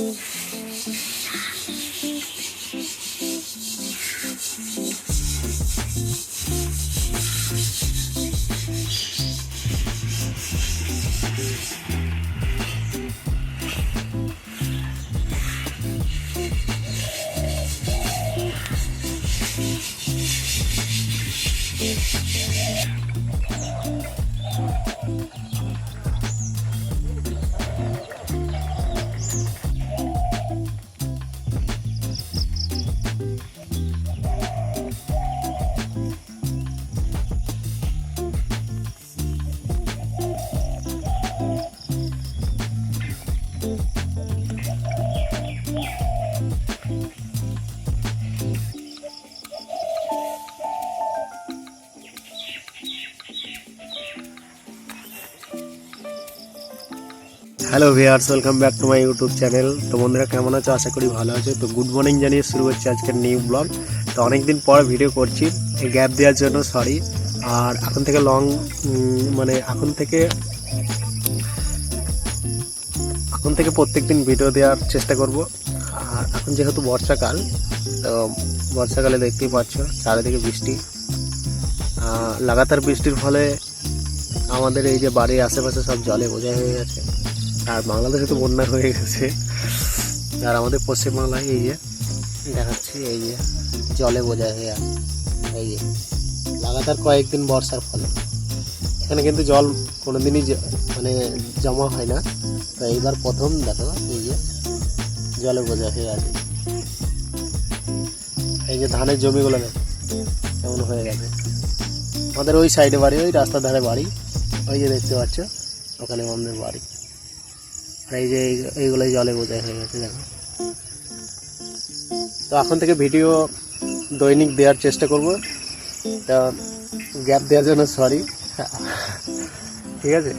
Yeah. Hello viewers welcome back to my YouTube channel তো বন্ধুরা, কেমন আছো? আশা করি ভালো আছো। তো গুড মর্নিং জানিয়ে শুরু করছি আজকের নিউ ব্লগ তো অনেকদিন পর ভিডিও করছি গ্যাপ দেওয়ার জন্য সরি আর এখন থেকে লং মানে এখন থেকে এখন থেকে প্রত্যেক দিন ভিডিও দেওয়ার চেষ্টা করব। আর এখন যেহেতু বর্ষাকাল, তো বর্ষাকালে দেখতেই পাচ্ছ, চারিদিকে বৃষ্টি। লাগাতার বৃষ্টির ফলে আমাদের এই যে বাড়ির আশেপাশে সব জলে বোঝা হয়ে গেছে। আর বাংলাদেশে তো বন্যা হয়ে গেছে। আর আমাদের পশ্চিমবাংলায় এই যে, দেখাচ্ছি, এই যে, জলে বোঝা হয়ে এই যে, লাগাতার কয়েকদিন বর্ষার ফলে। এখানে কিন্তু জল কোনোদিনই মানে জমা হয় না। তো এইবার প্রথম দেখো, এই যে, জলে বোঝা হয়ে আছে। এই যে ধানের জমিগুলো দেখো, কেমন হয়ে গেছে। আমাদের ওই সাইডে বাড়ি, ওই রাস্তার ধারে বাড়ি। ওই যে দেখতে পাচ্ছ, ওখানে আমাদের বাড়ি। আর এই যে এইগুলো জলে বোঝাই হয়ে গেছে, দেখো। তো এখন থেকে ভিডিও দৈনিক দেওয়ার চেষ্টা করব। তা গ্যাপ দেওয়ার জন্য সরি ঠিক আছে?